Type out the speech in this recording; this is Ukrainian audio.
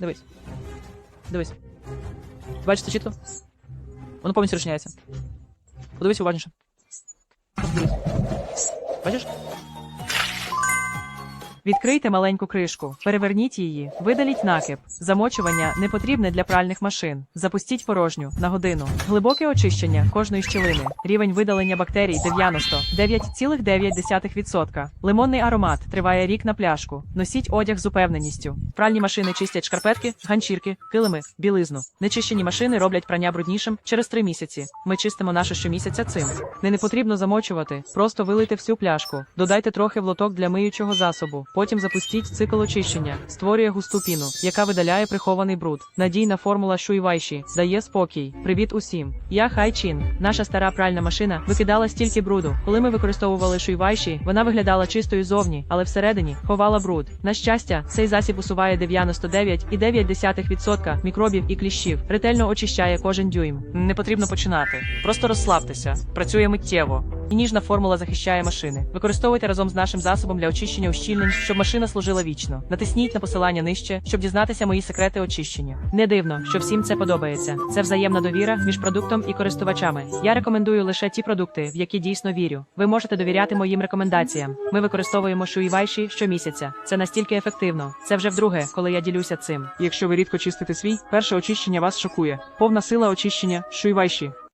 Дивись. Дивись. Бачите чітко? Воно повністю розчиняється. Подивись уважніше. Бачиш? Відкрийте маленьку кришку, переверніть її, видаліть накип. Замочування не потрібне для пральних машин. Запустіть порожню на годину. Глибоке очищення кожної щілини. Рівень видалення бактерій 99,9%. Лимонний аромат триває рік на пляшку. Носіть одяг з упевненістю. Пральні машини чистять шкарпетки, ганчірки, килими, білизну. Нечищені машини роблять прання бруднішим через три місяці. Ми чистимо наше щомісяця цим. Не, не потрібно замочувати, просто вилийте всю пляшку. Додайте трохи в лоток для миючого засобу. Потім запустіть цикл очищення. Створює густу піну, яка видаляє прихований бруд. Надійна формула Шуйвайші дає спокій. Привіт усім. Я Хайчин. Наша стара пральна машина викидала стільки бруду. Коли ми використовували Шуйвайші, вона виглядала чистою зовні, але всередині ховала бруд. На щастя, цей засіб усуває 99,9% мікробів і кліщів. Ретельно очищає кожен дюйм. Не потрібно починати. Просто розслабтеся. Працює миттєво. І ніжна формула захищає машини. Використовуйте разом з нашим засобом для очищення ущільнень, щоб машина служила вічно. Натисніть на посилання нижче, щоб дізнатися мої секрети очищення. Не дивно, що всім це подобається. Це взаємна довіра між продуктом і користувачами. Я рекомендую лише ті продукти, в які дійсно вірю. Ви можете довіряти моїм рекомендаціям. Ми використовуємо шуївайші щомісяця. Це настільки ефективно. Це вже вдруге, коли я ділюся цим. Якщо ви рідко чистите свій, перше очищення вас шокує. Повна сила очищення Шуйвайші.